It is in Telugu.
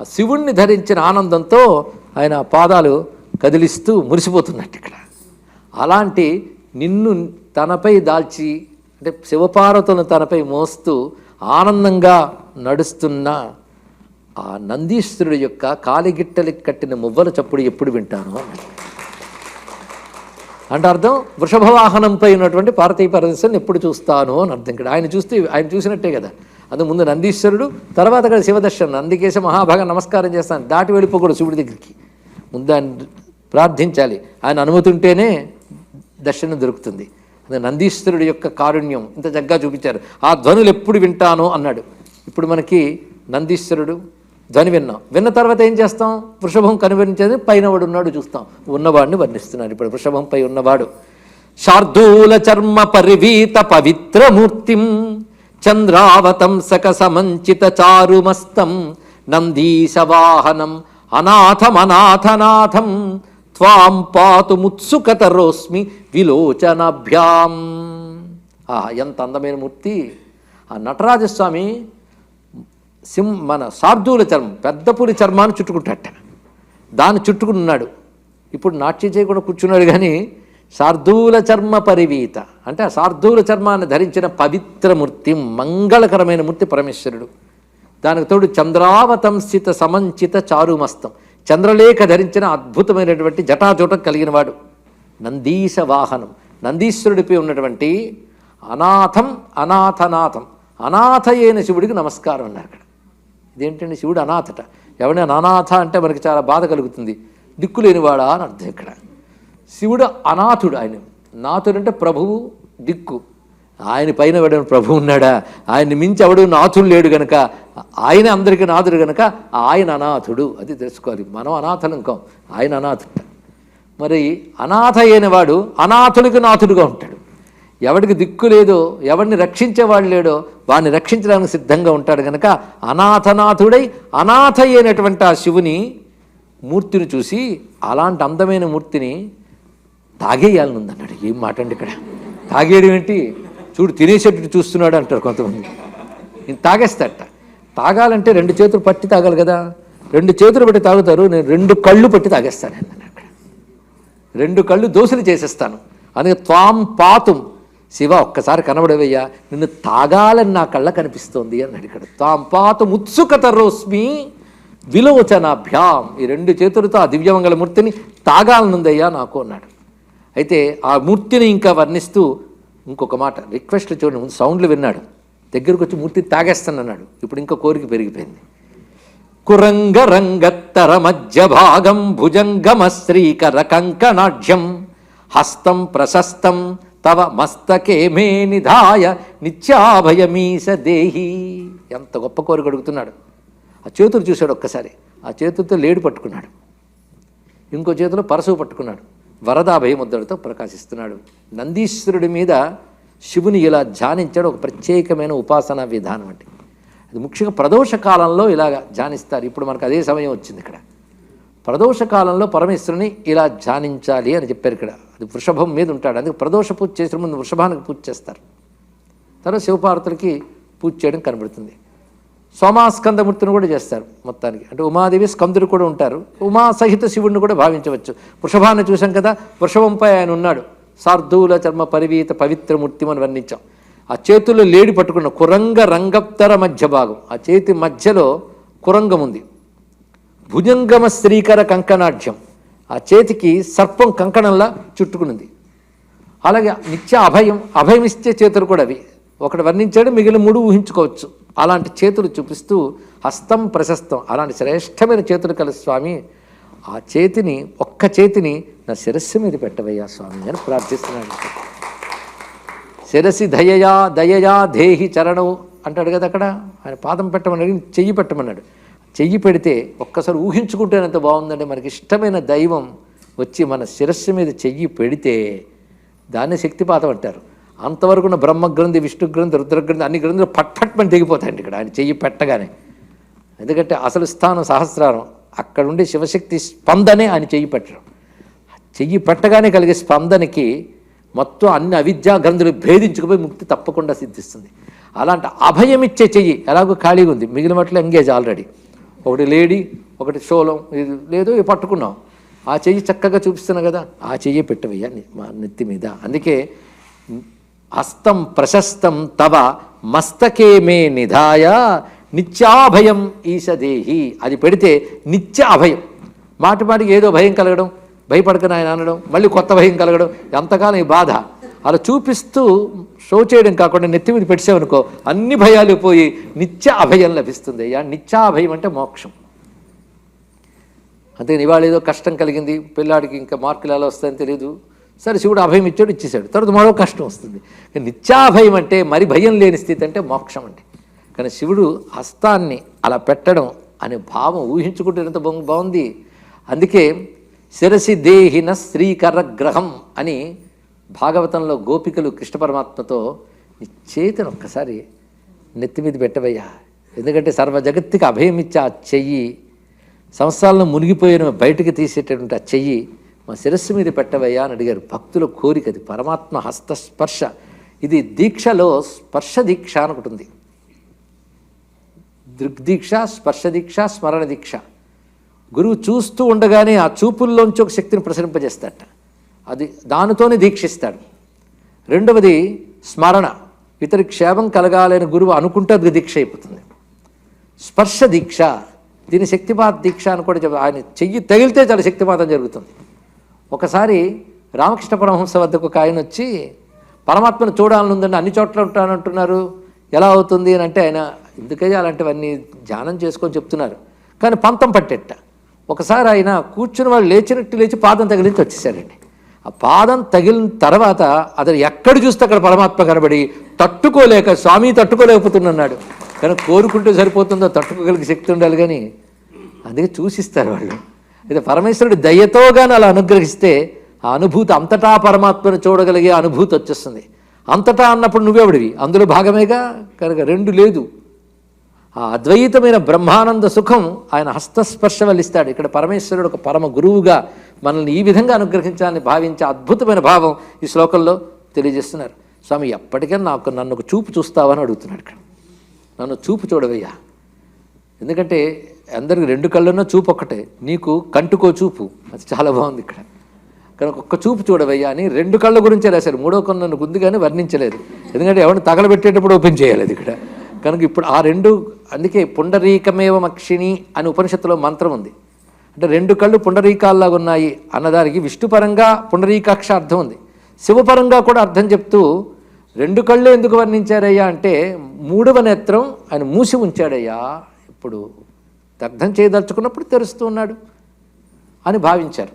ఆ శివుణ్ణి ధరించిన ఆనందంతో ఆయన పాదాలు కదిలిస్తూ మురిసిపోతున్నట్టు ఇక్కడ. అలాంటి నిన్ను తనపై దాల్చి అంటే శివపార్వతులను తనపై మోస్తూ ఆనందంగా నడుస్తున్న ఆ నందీశ్వరుడి యొక్క కాలిగిట్టలకి కట్టిన మువ్వల చప్పుడు ఎప్పుడు వింటాను అంటే అర్థం? వృషభ వాహనంపై ఉన్నటువంటి పార్వతీ పరమేశ్వరుని ఎప్పుడు చూస్తాను అని అర్థం ఇక్కడ. ఆయన చూస్తే ఆయన చూసినట్టే కదా. అది ముందు నందీశ్వరుడు తర్వాత అక్కడ శివదర్శనం నందికేశ మహాభాగ నమస్కారం చేస్తాను. దాటి వెళ్ళిపోకూడదు శివుడి దగ్గరికి. ముందు ఆయన ప్రార్థించాలి. ఆయన అనుమతి ఉంటేనే దర్శనం దొరుకుతుంది. అది నందీశ్వరుడి యొక్క కారుణ్యం ఇంత జగ్గా చూపించారు. ఆ ధ్వనులు ఎప్పుడు వింటాను అన్నాడు. ఇప్పుడు మనకి నందీశ్వరుడు ధ్వని విన్నాం. విన్న తర్వాత ఏం చేస్తాం? వృషభం కనిపించేది పైన వాడు ఉన్నాడు చూస్తాం. ఉన్నవాడిని వర్ణిస్తున్నాడు. ఇప్పుడు వృషభంపై ఉన్నవాడు. శార్దూల చర్మ పరివీత పవిత్రమూర్తిం చంద్రావతంసక సమంచిత చారుమస్తం నందీశవాహనం అనాథమనాథనాథం త్వాం పాతు ముత్సుకతరోస్మి విలోచనభ్యాం. ఎంత అందమైన మూర్తి. ఆ నటరాజస్వామి సింహ మన శార్దూల చర్మం పెద్ద పులి చర్మాన్ని చుట్టుకుంటాట దాన్ని చుట్టుకున్నాడు. ఇప్పుడు నాట్యం చేయకుండా కూర్చున్నాడు కానీ శార్దూల చర్మ పరివీత. అంటే ఆ శార్దూల చర్మాన్ని ధరించిన పవిత్ర మూర్తి మంగళకరమైన మూర్తి పరమేశ్వరుడు. దానికి తోడు చంద్రావతం స్థిత సమంచిత చారుమస్తం. చంద్రలేఖ ధరించిన అద్భుతమైనటువంటి జటాజూటం కలిగిన వాడు. నందీశ వాహనం. నందీశ్వరుడిపై ఉన్నటువంటి అనాథం అనాథనాథం. అనాథ అయిన శివుడికి నమస్కారం అన్నారు అక్కడ. ఇదేంటంటే శివుడు అనాథట. ఎవరైనా అనాథ అంటే మనకి చాలా బాధ కలుగుతుంది. దిక్కులేనివాడా అని అర్థం ఇక్కడ. శివుడు అనాథుడు ఆయన. నాథుడు అంటే ప్రభువు దిక్కు. ఆయన పైన ఎవడైనా ప్రభు ఉన్నాడా? ఆయన్ని మించి ఎవడు నాథుడు లేడు గనక ఆయన అందరికీ నాథుడు గనక ఆయన అనాథుడు. అది తెలుసుకోవాలి. మనం అనాథలం ఆయన అనాథుడు. మరి అనాథ అయిన వాడు అనాథుడికి నాథుడుగా ఉంటాడు. ఎవడికి దిక్కు లేదో ఎవడిని రక్షించేవాడు లేడో వాడిని రక్షించడానికి సిద్ధంగా ఉంటాడు కనుక అనాథనాథుడై అనాథ అయినటువంటి ఆ శివుని మూర్తిని చూసి అలాంటి అందమైన మూర్తిని తాగేయాలని ఉందన్నాడు ఏం మాట అండి ఇక్కడ? తాగేయడం ఏంటి? చూడు తినేసేటట్టు చూస్తున్నాడు అంటారు కొంతమంది. నేను తాగేస్తాట. తాగాలంటే రెండు చేతులు పట్టి తాగాలి కదా. రెండు చేతులు పట్టి తాగుతారు నేను రెండు కళ్ళు పట్టి తాగేస్తాను అక్కడ. రెండు కళ్ళు దోశలు చేసేస్తాను. అందుకే త్వాం పాతుం. శివ ఒక్కసారి కనబడవయ్యా నిన్ను తాగాలని నా కళ్ళ కనిపిస్తోంది అన్నాడు ఇక్కడ. త్వాం పాతం ఉత్సుకత రోస్మి విలోచనాభ్యాం. ఈ రెండు చేతులతో ఆ దివ్యమంగళమూర్తిని తాగాలనుందయ్యా నాకు అన్నాడు. అయితే ఆ మూర్తిని ఇంకా వర్ణిస్తూ ఇంకొక మాట రిక్వెస్ట్ చూడండి ముందు సౌండ్లు విన్నాడు. దగ్గరకు వచ్చి మూర్తి తాగేస్తానన్నాడు ఇప్పుడు ఇంకా కోరిక పెరిగిపోయింది. కురంగ రంగత్తర మధ్య భాగం భుజంగమ శ్రీకర కంకణాఢ్యం. హస్తం ప్రశస్తం తవ మస్తకే మే నిధాయ నిత్యాభయమీస దేహి. ఎంత గొప్ప కోరిక అడుగుతున్నాడు. ఆ చేతులు చూశాడు ఒక్కసారి. ఆ చేతులతో లేడు పట్టుకున్నాడు. ఇంకో చేతిలో పరసు పట్టుకున్నాడు. వరదాభయ ముద్రలతో ప్రకాశిస్తున్నాడు. నందీశ్వరుడి మీద శివుని ఇలా ధ్యానించాడు ఒక ప్రత్యేకమైన ఉపాసనా విధానం అంటే అది ముఖ్యంగా ప్రదోష కాలంలో ఇలాగ ధ్యానిస్తారు. ఇప్పుడు మనకు అదే సమయం వచ్చింది ఇక్కడ. ప్రదోష కాలంలో పరమేశ్వరుని ఇలా ధ్యానించాలి అని చెప్పారు ఇక్కడ. అది వృషభం మీద ఉంటాడు. అందుకే ప్రదోష పూజ చేసిన ముందు వృషభానికి పూజ చేస్తారు. తర్వాత శివపార్వతులకి పూజ చేయడం కనబడుతుంది. సోమాస్కందమూర్తిని కూడా చేస్తారు మొత్తానికి. అంటే ఉమాదేవి స్కందుడు కూడా ఉంటారు. ఉమా సహిత శివుడిని కూడా భావించవచ్చు. వృషభాన్ని చూసాం కదా వృషభంపై ఆయన ఉన్నాడు. సార్దూల చర్మ పరివీత పవిత్రమూర్తి అని వర్ణించాం. ఆ చేతుల్లో లేడి పట్టుకున్న కురంగ రంగప్తర మధ్య భాగం. ఆ చేతి మధ్యలో కురంగం ఉంది. భుజంగమ శ్రీకర కంకణాఢ్యం. ఆ చేతికి సర్పం కంకణంలా చుట్టుకునింది. అలాగే నిత్య అభయం అభయం ఇచ్చే చేతులు కూడా అవి. ఒకటి వర్ణించాడు మిగిలిన మూడు ఊహించుకోవచ్చు. అలాంటి చేతులు చూపిస్తూ హస్తం ప్రశస్తం అలాంటి శ్రేష్టమైన చేతులు కల స్వామి ఆ చేతిని ఒక్క చేతిని నా శిరస్సు మీద పెట్టవయ్యా స్వామి అని ప్రార్థిస్తున్నాడు. శిరసి దయయా దయయా దేహి చరణం అంటాడు కదా అక్కడ ఆయన పాదం పెట్టమన్నాడు చెయ్యి పెట్టమన్నాడు. చెయ్యి పెడితే ఒక్కసారి ఊహించుకుంటేనంత బాగుందంటే మనకి ఇష్టమైన దైవం వచ్చి మన శిరస్సు మీద చెయ్యి పెడితే దాన్ని శక్తిపాతం అంటారు. అంతవరకు ఉన్న బ్రహ్మగ్రంథి విష్ణు గ్రంథి రుద్రగ్రంథి అన్ని గ్రంథులు పట్పట్మని దిగిపోతాయండి ఇక్కడ. ఆయన చెయ్యి పెట్టగానే. ఎందుకంటే అసలు స్థానం సహస్రారం. అక్కడ ఉండే శివశక్తి స్పందనే ఆయన చెయ్యి పెట్టడం. చెయ్యి పెట్టగానే కలిగే స్పందనకి మొత్తం అన్ని అవిద్యా గ్రంథులు భేదించుకుపోయి ముక్తి తప్పకుండా సిద్ధిస్తుంది. అలాంటి అభయమిచ్చే చెయ్యి ఎలాగో ఖాళీగా ఉంది. మిగిలిన వాటిలో ఎంగేజ్ ఆల్రెడీ. ఒకటి లేడీ ఒకటి శోలం ఇది లేదు ఇవి పట్టుకున్నాం. ఆ చెయ్యి చక్కగా చూపిస్తున్నా కదా. ఆ చెయ్యి పెట్టవయ్యా మా నెత్తి మీద. అందుకే హస్తం ప్రశస్తం తవ మస్తకే మే నిధాయ నిత్యాభయం ఈశదేహి. అది పెడితే నిత్య అభయం మాటి మాటికి ఏదో భయం కలగడం భయపడకని ఆయన అనడం మళ్ళీ కొత్త భయం కలగడం ఎంతకాలం ఈ బాధ? అలా చూపిస్తూ షో చేయడం కాకుండా నెత్తి మీద పెట్టామనుకో అన్ని భయాలు పోయి నిత్య అభయం లభిస్తుంది. అయ్యా నిత్యాభయం అంటే మోక్షం. అంతే ఇవాళ ఏదో కష్టం కలిగింది పిల్లాడికి ఇంకా మార్కులు ఎలా వస్తాయని తెలియదు సరే శివుడు అభయం ఇచ్చాడు ఇచ్చేసాడు తర్వాత మరో కష్టం వస్తుంది. నిత్యాభయం అంటే మరి భయం లేని స్థితి అంటే మోక్షం అంటే కానీ శివుడు హస్తాన్ని అలా పెట్టడం అనే భావం ఊహించుకుంటే ఎంత బాగుంది? అందుకే శిరసి దేహిన శ్రీకర గ్రహం అని భాగవతంలో గోపికలు కృష్ణ పరమాత్మతో నీ చేతిని ఒక్కసారి నెత్తి మీద పెట్టవయ్యా. ఎందుకంటే సర్వ జగత్తుకి అభయం ఇచ్చే ఆ చెయ్యి సంవత్సరాలను మునిగిపోయిన బయటికి తీసేటటువంటి ఆ చెయ్యి మా శిరస్సు మీద పెట్టవయ్యా అని అడిగారు. భక్తుల కోరిక అది పరమాత్మ హస్త స్పర్శ. ఇది దీక్షలో స్పర్శ దీక్ష అని ఒకటి ఉంది దృగ్దీక్ష స్పర్శ దీక్ష స్మరణ దీక్ష. గురువు చూస్తూ ఉండగానే ఆ చూపుల్లోంచి ఒక శక్తిని ప్రసరింపజేస్తాడట. అది దానితోనే దీక్షిస్తాడు. రెండవది స్మరణ. ఇతరి క్షేమం కలగాలని గురువు అనుకుంటే అది దీక్ష అయిపోతుంది. స్పర్శ దీక్ష. దీని శక్తిపాత దీక్ష అని కూడా ఆయన చెయ్యి తగిలితే చాలా శక్తిపాతం జరుగుతుంది. ఒకసారి రామకృష్ణ పరమహంస వద్దకు ఒక ఆయన వచ్చి పరమాత్మను చూడాలని ఉందండి అన్ని చోట్ల ఉంటానంటున్నారు. ఎలా అవుతుంది? అని అంటే ఆయన ఎందుకయ్యా అలాంటివన్నీ ధ్యానం చేసుకొని చెప్తున్నారు. కానీ పంతం పట్టెట్ట ఒకసారి ఆయన కూర్చుని వాళ్ళు లేచినట్టు లేచి పాదం తగిలించి వచ్చేసారండి ఆ పాదం తగిలిన తర్వాత అతను ఎక్కడ చూస్తే అక్కడ పరమాత్మ కనబడి తట్టుకోలేక స్వామి తట్టుకోలేకపోతున్నాడు కానీ కోరుకుంటే సరిపోతుందో తట్టుకోగలిగే శక్తి ఉండాలి కానీ అందుకే చూసిస్తారు వాళ్ళు. అయితే పరమేశ్వరుడు దయతో కానీ అలా అనుగ్రహిస్తే ఆ అనుభూతి అంతటా పరమాత్మను చూడగలిగే అనుభూతి వచ్చేస్తుంది. అంతటా అన్నప్పుడు నువ్వెవడివి అందులో భాగమేగా? కనుక రెండు లేదు. ఆ అద్వైతమైన బ్రహ్మానంద సుఖం ఆయన హస్తస్పర్శ వల్లిస్తాడు. ఇక్కడ పరమేశ్వరుడు ఒక పరమ గురువుగా మనల్ని ఈ విధంగా అనుగ్రహించాలని భావించే అద్భుతమైన భావం ఈ శ్లోకంలో తెలియజేస్తున్నారు. స్వామి ఎప్పటికైనా నాకు నన్ను ఒక చూపు చూస్తావని అడుగుతున్నాడు ఇక్కడ. నన్ను చూపు చూడవయ్యా. ఎందుకంటే అందరికి రెండు కళ్ళనో చూపు ఒక్కటే. నీకు కంటుకో చూపు. అది చాలా బాగుంది ఇక్కడ. కనుక ఒక్క చూపు చూడవయ్యా అని రెండు కళ్ళ గురించే రాశారు. మూడో కన్ను నన్ను కానీ వర్ణించలేదు. ఎందుకంటే ఎవరిని తగలబెట్టేటప్పుడు ఓపెన్ చేయాలి అది ఇక్కడ. కనుక ఇప్పుడు ఆ రెండు అందుకే పుండరీకమేవ మక్షిణి అని ఉపనిషత్తులో మంత్రం ఉంది. అంటే రెండు కళ్ళు పుండరీకాల్లాగా ఉన్నాయి అన్నదానికి విష్ణుపరంగా పుండరీకాక్ష అర్థం ఉంది. శివపరంగా కూడా అర్థం చెప్తూ రెండు కళ్ళు ఎందుకు వర్ణించారయ్యా అంటే మూడవ నేత్రం ఆయన మూసి ఉంచాడయ్యా. ఇప్పుడు దగ్ధం చేయదలుచుకున్నప్పుడు తెరుస్తూ ఉన్నాడు అని భావించారు.